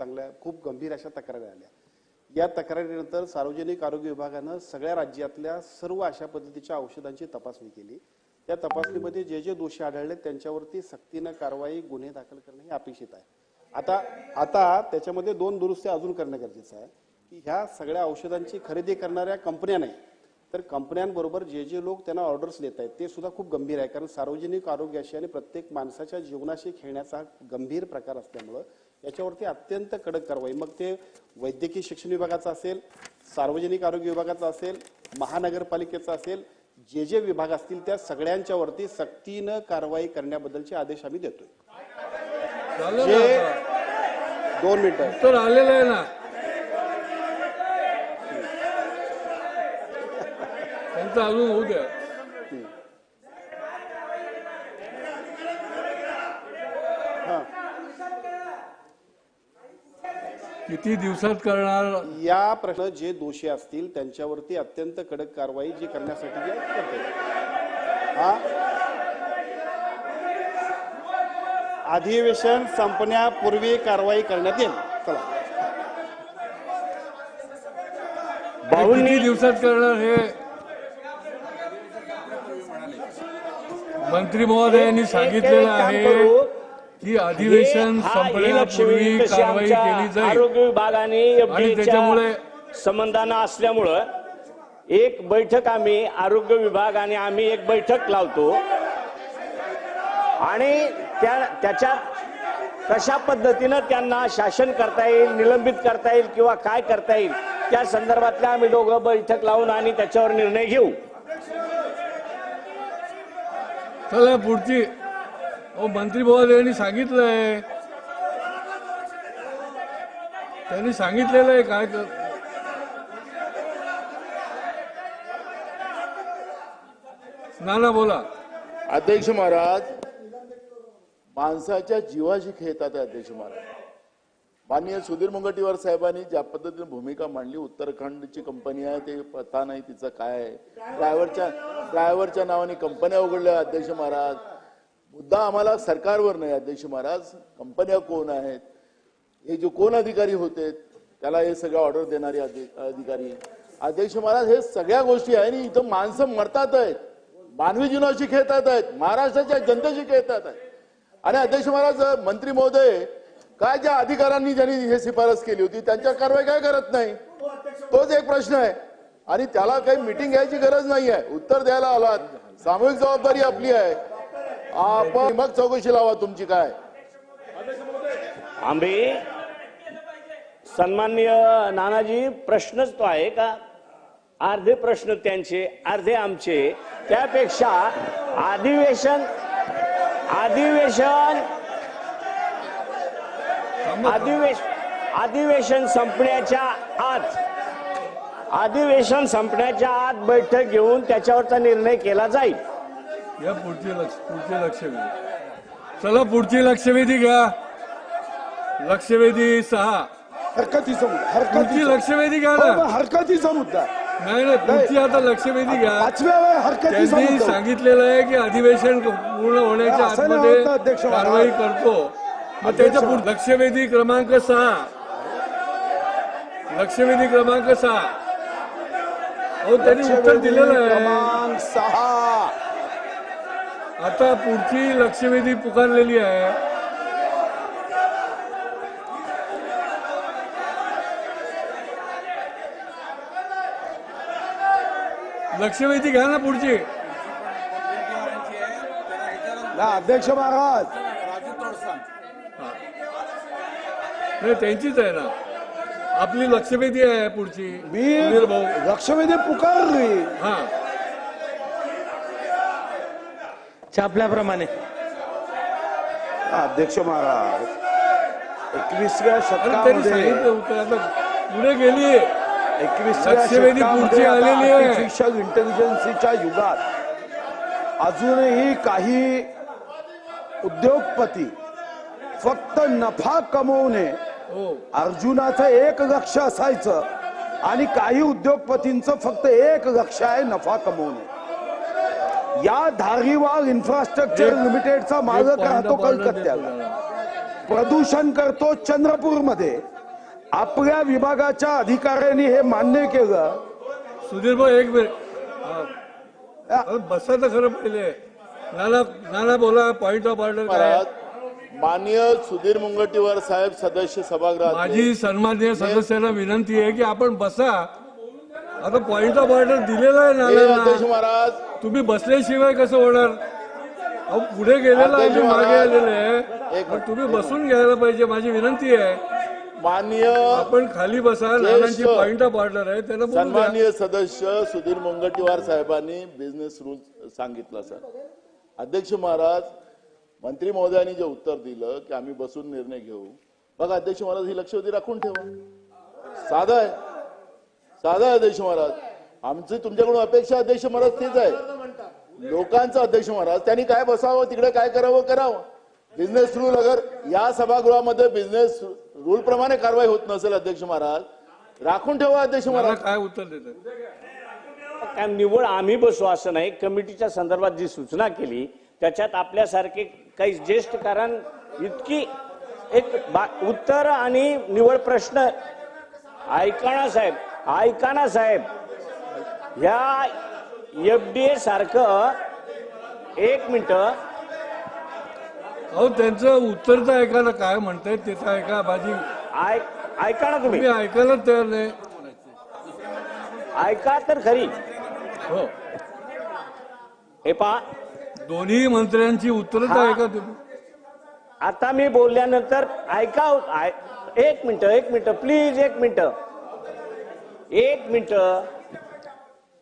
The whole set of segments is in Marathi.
चांगल्या खूप गंभीर अशा तक्रारी आल्या. या तक्रारीनंतर सार्वजनिक आरोग्य विभागानं सगळ्या राज्यातल्या सर्व अशा पद्धतीच्या औषधांची तपासणी केली. त्या तपासणीमध्ये जे जे दोषी आढळले त्यांच्यावरती सक्तीनं कारवाई गुन्हे दाखल करणं हे अपेक्षित आहे. आता आता त्याच्यामध्ये दोन दुरुस्त्या अजून करणं गरजेचं आहे की ह्या सगळ्या औषधांची खरेदी करणाऱ्या कंपन्या नाही तर कंपन्यांबरोबर जे जे लोक त्यांना ऑर्डर्स देत आहेत ते सुद्धा खूप गंभीर आहे कारण सार्वजनिक आरोग्याशी आणि प्रत्येक माणसाच्या जीवनाशी खेळण्याचा गंभीर प्रकार असल्यामुळं याच्यावरती अत्यंत कडक कारवाई. मग ते वैद्यकीय शिक्षण विभागाचा असेल सार्वजनिक आरोग्य विभागाचा असेल महानगरपालिकेचा असेल जे जे विभाग असतील त्या सगळ्यांच्या वरती सक्तीनं कारवाई करण्याबद्दलचे आदेश आम्ही देतोय. जे. दोन मिनिटं. तर आलेलं आहे ना. त्यांचं अजून होऊ द्या हां किती दिवसात करणार? या प्रश्न जे दोषी असतील त्यांच्यावरती अत्यंत कडक कारवाई जी करण्यासाठी जे करते. हा? अधिवेशन संपण्यापूर्वी कारवाई करण्यात येईल. चला. किती दिवसात करणार हे? मंत्री महोदयांनी सांगितलेलं आहे. की अधिवेशन संपण्यापूर्वी कारवाई केली जाईल. आरोग्य विभागाने आणि त्याच्यामुळे- संबंधानं असल्यामुळं एक बैठक आम्ही आरोग्य विभाग आणि आम्ही एक बैठक लावतो. आणि त्या त्याच्यात कशा पद्धतीनं त्यांना शासन करता येईल निलंबित करता येईल किंवा काय करता येईल त्या संदर्भातल्या आम्ही दोघं बैठक लावून आणि त्याच्यावर निर्णय घेऊ. चला पुढची अहो मंत्री यांनी सांगितलंय. त्यांनी सांगितलेलं आहे काय कर ना ना बोला. अध्यक्ष महाराज माणसाच्या जीवाशी खेळतात अध्यक्ष महाराज. माननीय सुधीर मुनगंटीवार साहेबांनी ज्या पद्धतीने भूमिका मांडली उत्तराखंडची कंपनी आहे ते पता नाही तिचं काय आहे? ड्रायव्हरच्या ड्रायव्हरच्या नावाने कंपन्या उघडल्या अध्यक्ष महाराज. मुद्दा आम्हाला सरकारवर नाही अध्यक्ष महाराज. कंपन्या कोण आहेत? हे जे कोण अधिकारी होते त्याला हे सगळं ऑर्डर देणारे अधिकारी अध्यक्ष महाराज हे सगळ्या गोष्टी आहे आणि इथं माणसं मरतात आहेत. मानवी जीवनाशी खेळतात आहेत. महाराष्ट्राच्या जनतेशी खेळतात आहेत. आणि अध्यक्ष महाराज मंत्री महोदय काय ज्या अधिकाऱ्यांनी ज्यांनी हे शिफारस केली होती त्यांच्या कारवाई काय करत नाही? तोच एक प्रश्न आहे. आणि त्याला काही मिटिंग घ्यायची गरज नाही आहे उत्तर द्यायला आलात. सामूहिक जबाबदारी आपली आहे. आपण मग चौकशी लावा तुमची काय. आम्ही सन्माननीय नानाजी प्रश्नच तो आहे का? अर्धे प्रश्न त्यांचे अर्धे आमचे. त्यापेक्षा अधिवेशन अधिवेशन अधिवेशन अधिवेशन संपण्याच्या आत अधिवेशन संपण्याच्या आत बैठक घेऊन त्याच्यावरचा निर्णय केला जाईल. या पुढची लक्ष पुढची लक्षवेधी. चला पुढची लक्षवेधी घ्या. लक्षवेधी सहा. हरकतीचा मुद्दा पुढची हरकतीचा लक्षवेधी घ्या हो, ना पण हरकतीचा मुद्दा. नाही नाही पुढची आता लक्षवेधी घ्या. पाचव्या वेळा हरकतीचा त्यांनी मुद्दा. सांगितलेलं आहे की अधिवेशन पूर्ण होण्याच्या असं नाही आतमध्ये होत ना, अध्यक्ष महाराज. कारवाई करतो. मग त्याच्या पुढे लक्षवेधी क्रमांक सहा. लक्षवेधी क्रमांक सहा. अहो त्यांनी उत्तर दिलेलं आहे. क्रमांक सहा. आता पुढची लक्षवेधी पुकारलेली आहे. लक्षवेधी घ्या ना पुढची. अध्यक्ष महाराज. नाही त्यांचीच आहे ना. आपली लक्षवेधी आहे पुढची. मी भाऊ. लक्षवेधी पुकारली. हा. छापल्याप्रमाणे. अध्यक्ष महाराज. एकवीसव्या शतकामध्ये पुढे गेली एकवीसव्या लक्षवेधी पुढची आलेली आहे. आर्टिफिशियल इंटेलिजन्सीच्या युगात अजूनही काही उद्योगपती फक्त नफा कमवणे हो. अर्जुनाचं एक लक्ष असायचं आणि काही उद्योगपतींचं फक्त एक लक्ष आहे नफा कमवणे. या धारीवाल इन्फ्रास्ट्रक्चर लिमिटेडचा मालक राहतो कलकत्त्याला. प्रदूषण करतो चंद्रपूरमध्ये. आपल्या विभागाच्या अधिकाऱ्यांनी हे मान्य केलं. सुधीर भाऊ एक मिनिट. अरे बसा तर खरं पहिले. नाना नाना बोला पॉइंट ऑफ ऑर्डर काय? माननीय सुधीर मुनगंटीवार साहेब सदस्य सभागृहात माझी सन्माननीय सदस्यांना विनंती आहे की आपण बसा. आता पॉइंट ऑफ ऑर्डर दिलेला आहे अध्यक्ष नाना महाराज. तुम्ही बसल्याशिवाय कसं होणार? अहो पुढे गेलेला आहे मी मागे आलेले आहे. मग तुम्ही बसून घ्यायला पाहिजे माझी विनंती आहे. माननीय आपण खाली बसा नानांची पॉइंट ऑफ ऑर्डर आहे त्याला बोलू द्या. सन्माननीय सदस्य सुधीर मुनगंटीवार साहेबांनी बिझनेस रूल सांगितला सर अध्यक्ष महाराज मंत्री महोदयांनी जे उत्तर दिलं की आम्ही बसून निर्णय घेऊ. बघा अध्यक्ष महाराज ही लक्षवेधी राखून ठेवा. साधा आहे. साधा अध्यक्ष महाराज. आमची तुमच्याकडून अपेक्षा अध्यक्ष महाराज तीच आहे. लोकांचं अध्यक्ष महाराज त्यांनी काय बसावं तिकडे काय करावं करावं. बिझनेस रूल अगर या सभागृहामध्ये बिझनेस रूल प्रमाणे कारवाई होत नसेल अध्यक्ष महाराज राखून ठेवा अध्यक्ष महाराज. काय उत्तर देत काय निवड आम्ही बसू असं नाही कमिटीच्या संदर्भात जी सूचना केली त्याच्यात आपल्यासारखे काही ज्येष्ठ कारण इतकी एक बा- उत्तर आणि निवड प्रश्न ऐका ना साहेब. ऐका ना साहेब. ह्या एफ डी ए सारखं एक मिनिट. अहो त्यांचं उत्तर तर ऐका ना काय म्हणतायत ते तर ऐका माझी ऐका ना तुम्ही. ऐकायला तयार नाही. ऐका तर खरी. हो. हे पहा. दोन्ही मंत्र्यांची उत्तरं तर हा. ऐका तुम्ही. आता मी बोलल्यानंतर ऐका एक मिनिट एक मिनिट प्लीज एक मिनिट. एक मिनिट.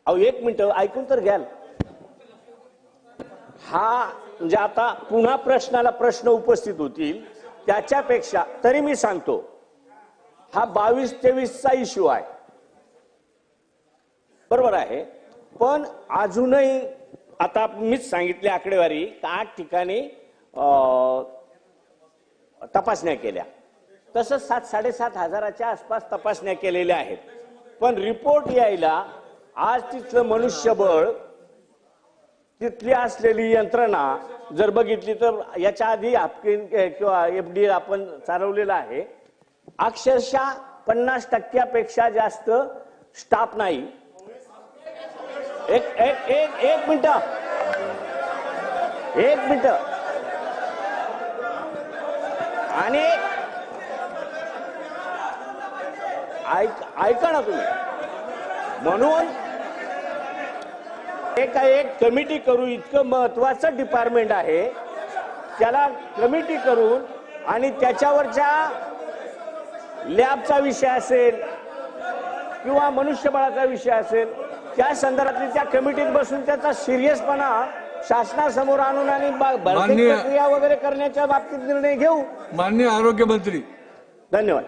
अहो एक मिनिट ऐकून तर घ्याल. हा म्हणजे आता पुन्हा प्रश्नाला प्रश्न उपस्थित होतील त्याच्यापेक्षा तरी मी सांगतो हा बावीस तेवीसचा इश्यू आहे. बरोबर आहे. पण अजूनही आता मीच सांगितली आकडेवारी आठ ठिकाणी अं, तपासण्या केल्या. तसंच सात साडेसात हजाराच्या आसपास तपासण्या केलेल्या आहेत. पण रिपोर्ट यायला आज तिथलं मनुष्यबळ तिथली असलेली यंत्रणा जर बघितली तर याच्या आधी हापकिन किंवा एफ डी आपण चालवलेला आहे. अक्षरशः पन्नास टक्क्यापेक्षा जास्त स्टाफ नाही. एक एक एक एक मिनिट. एक मिनिट. आणि ऐक ऐका ना तुम्ही. म्हणून एक एक कमिटी करू इतकं महत्वाचं डिपार्टमेंट आहे त्याला कमिटी करून आणि त्याच्यावरच्या लॅबचा विषय असेल किंवा मनुष्यबळाचा विषय असेल त्या संदर्भातली त्या कमिटीत बसून त्याचा सिरियसपणा शासनासमोर आणून आणि प्रक्रिया वगैरे करण्याच्या बाबतीत निर्णय घेऊ. मान्य आरोग्य मंत्री. धन्यवाद.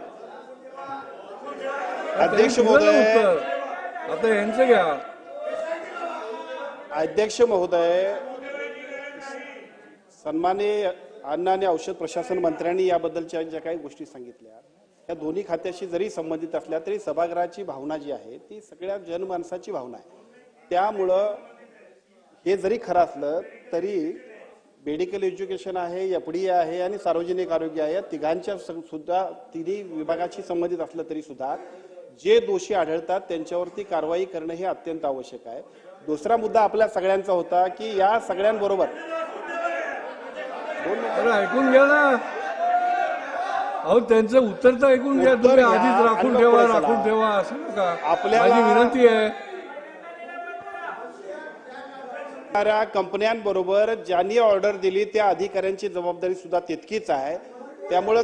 अध्यक्ष महोदय. आता यांचं घ्या. अध्यक्ष महोदय सन्माननीय अन्न आणि औषध प्रशासन मंत्र्यांनी याबद्दलच्या ज्या काही गोष्टी सांगितल्या या दोन्ही खात्याशी जरी संबंधित असल्या तरी सभागृहाची भावना जी आहे ती सगळ्या जनमानसाची भावना आहे. त्यामुळं हे जरी खरं असलं तरी मेडिकल एज्युकेशन आहे एफडी आहे आणि सार्वजनिक आरोग्य आहे या तिघांच्या सुद्धा तिन्ही विभागाशी संबंधित असलं तरी सुद्धा जे दोषी आढळतात त्यांच्यावरती कारवाई करणं हे अत्यंत आवश्यक आहे. दुसरा मुद्दा आपल्या सगळ्यांचा होता की या सगळ्यांबरोबर ऐकून घ्या ना. अहो त्यांचं उत्तर तर ऐकून घ्या. तुम्ही आधीच राखून ठेवा राखून. ठेवा असं नका माझी विनंती आहे. कंपन्यांबरोबर ज्यांनी ऑर्डर दिली त्या अधिकाऱ्यांची जबाबदारी सुद्धा तितकीच आहे. त्यामुळं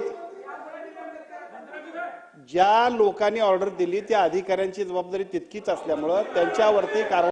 ज्या लोकांनी ऑर्डर दिली त्या अधिकाऱ्यांची जबाबदारी तितकीच असल्यामुळं त्यांच्यावरती कारवाई